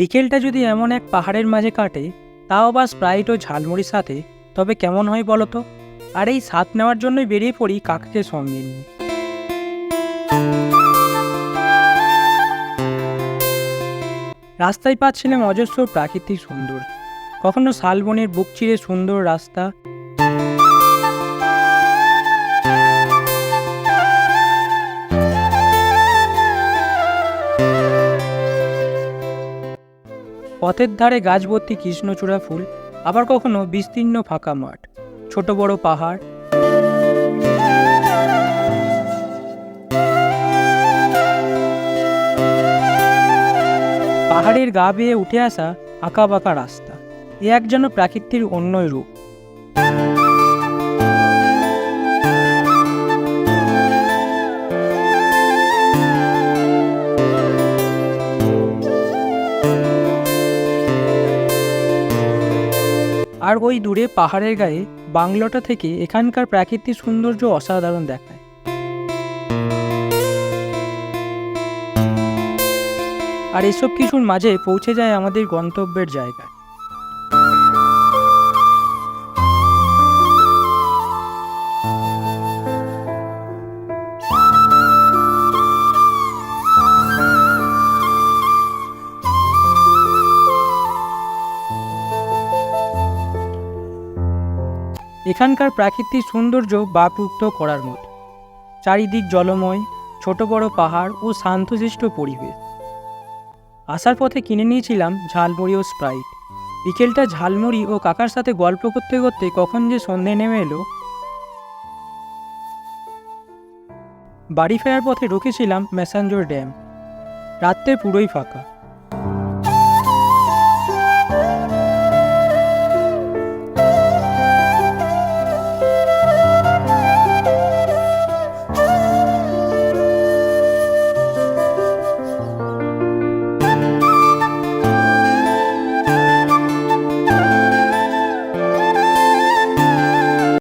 বিকেলটা যদি এমন এক পাহাড়ের মাঝে কাটে, তাও বা স্প্রাইট ও ঝালমুড়ির সাথে, তবে কেমন হয় বলো তো? আর এই স্বাদ নেওয়ার জন্যই বেরিয়ে পড়ি কাকাকে সঙ্গে নিয়ে। রাস্তায় পাচ্ছিলাম অজস্র প্রাকৃতিক সুন্দর কখনো শালবনের বুক চিরে সুন্দর রাস্তা পথের ধারে গাছ ভর্তি কৃষ্ণচূড়া ফুল, আবার কখনো বিস্তীর্ণ ফাঁকা মাঠ, ছোট বড় পাহাড়। পাহাড়ের গা বেয়ে উঠে আসা আঁকা বাঁকা রাস্তা, এ এক যেন প্রাকৃতির অন্যই রূপ। আর ওই দূরে পাহাড়ের গায়ে বাংলোটা থেকে এখানকার প্রাকৃতিক সৌন্দর্য অসাধারণ দেখায়। আর এসব কিছুর মাঝে পৌঁছে যায় আমাদের গন্তব্যের জায়গায় এখানকার প্রাকৃতিক সৌন্দর্য বাকরুদ্ধ করার মতো। চারিদিক জলময়, ছোট বড় পাহাড় ও শান্তশিষ্ট পরিবেশ। আসার পথে কিনে নিয়েছিলাম ঝালমুড়ি ও স্প্রাইট। বিকেলটা ঝালমুড়ি ও কাকার সাথে গল্প করতে করতে কখন যে সন্ধে নেমে এলো। বাড়ি ফেরার পথে রুখেছিলাম ম্যাসাঞ্জোর ড্যাম। রাত্রে পুরোই ফাঁকা।